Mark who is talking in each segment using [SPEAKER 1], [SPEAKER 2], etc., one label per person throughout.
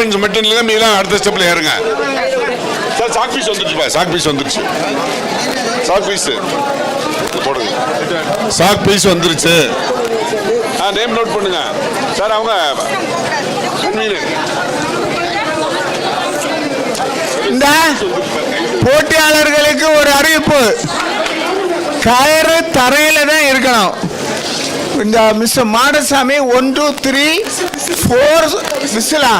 [SPEAKER 1] Difference மட்டும் இல்லை மீதான் அடுத்த ஸ்டெப்பில் ஏறுங்க. சார் சாக் பீஸ் வந்துருச்சுப்பா சாக் பீஸ் வந்துருச்சு. சாக் பீஸ் போடுங்க. சாக் பீஸ் வந்துருச்சு. ஆ நேம் நோட் பண்ணுங்க. சார் அவங்க
[SPEAKER 2] இந்த போட்டியாளர்களுக்கு ஒரு அறிவிப்பு. கயிறு தரையில தான் இருக்கணும். இந்த mister Madasamy one two three four விசிலா.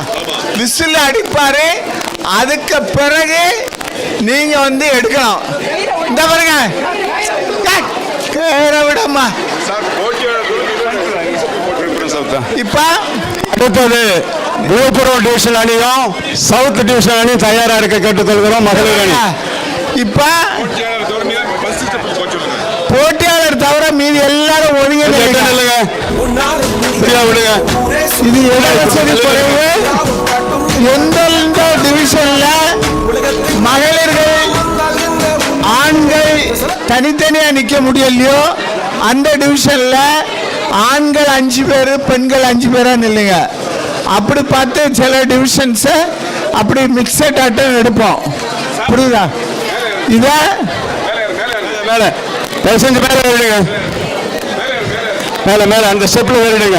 [SPEAKER 2] Whistle அடிப்பாரு. அதுக்கு பிறகு நீங்க வந்து எடுக்கணும். இந்த பாருங்க. கயிறை விடம்மா இப்போ
[SPEAKER 3] அடுத்தது விழுப்புரம் டிவிஷன் அணியும் சவுத் டிவிஷன் அணியும் தயாரா இருக்க கேட்டுக்கொள்கிறோம். மகளிர் அணி.
[SPEAKER 2] இப்போ மீதி எல்லாரும் ஒதுங்கி
[SPEAKER 3] விடுங்க.
[SPEAKER 2] இது இடவசதி குறைவு. எந்தெந்த டிவிஷன்ல மகளிர்கள் ஆண்கள் தனித்தனியா நிக்க முடியலையோ அந்த டிவிஷன்ல ஆண்கள் அஞ்சு பேர் பெண்கள் அஞ்சு பேரா நில்லுங்க. அப்படி பார்த்து சில டிவிஷன்ஸை அப்படி மிக்சட் ஆட்டம் எடுப்போம். புரியுதா? இத
[SPEAKER 3] மேல. தயவு செஞ்சு மேல ஏறிடுங்க. மேல மேல அந்த ஸ்டெப்ல ஏறிடுங்க.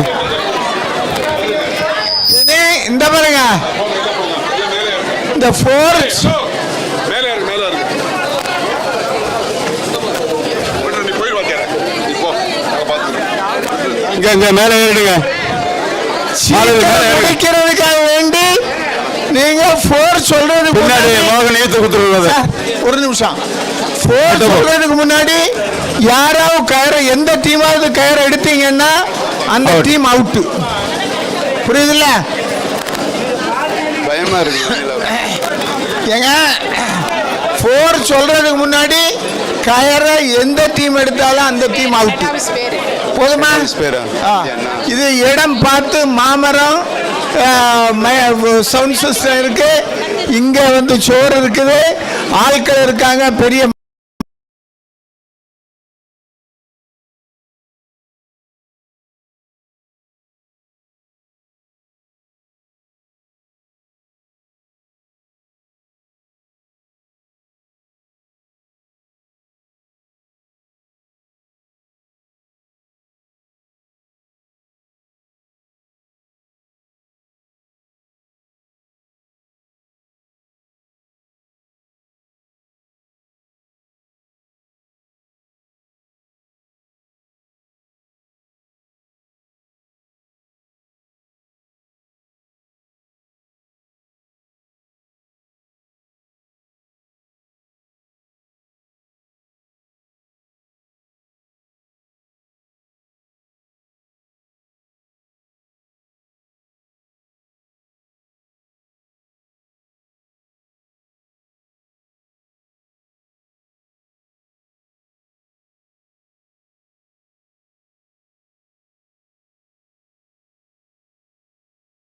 [SPEAKER 2] இது இந்த பாருங்க. இந்த
[SPEAKER 1] பார்த்துக்கிறோம்
[SPEAKER 3] இங்க மேல ஏறிடுங்க.
[SPEAKER 2] முடிக்கிறதுக்காக வேண்டி நீங்க ஃபோர் சொல்றதுக்கு
[SPEAKER 3] பின்னாடி
[SPEAKER 2] முன்னாடி
[SPEAKER 3] மோகன் ஈத்து குத்துருவது
[SPEAKER 2] சார், ஒரு நிமிஷம். ஃபோர்
[SPEAKER 3] கிட்ட போ.
[SPEAKER 2] சொல்றதுக்கு முன்னாடி யாராவது கயிறை எந்த டீமாவது கயிறை எடுத்தீங்கன்னா அந்த
[SPEAKER 3] Out.
[SPEAKER 2] Team out புரியுதுல்ல?
[SPEAKER 1] பயமா இருக்கு
[SPEAKER 2] ஏங்க ஃபோர் சொல்றதுக்கு முன்னாடி கயரை எந்த டீம் எடுத்தாலும் அந்த டீம் அவுட் போதுமா?
[SPEAKER 1] பேரா?
[SPEAKER 2] இது இடம் பார்த்து மாமரம் சவுண்ட் சிஸ்டம் இருக்கு. இங்க வந்து சோறு இருக்குது. ஆட்கள் இருக்காங்க பெரிய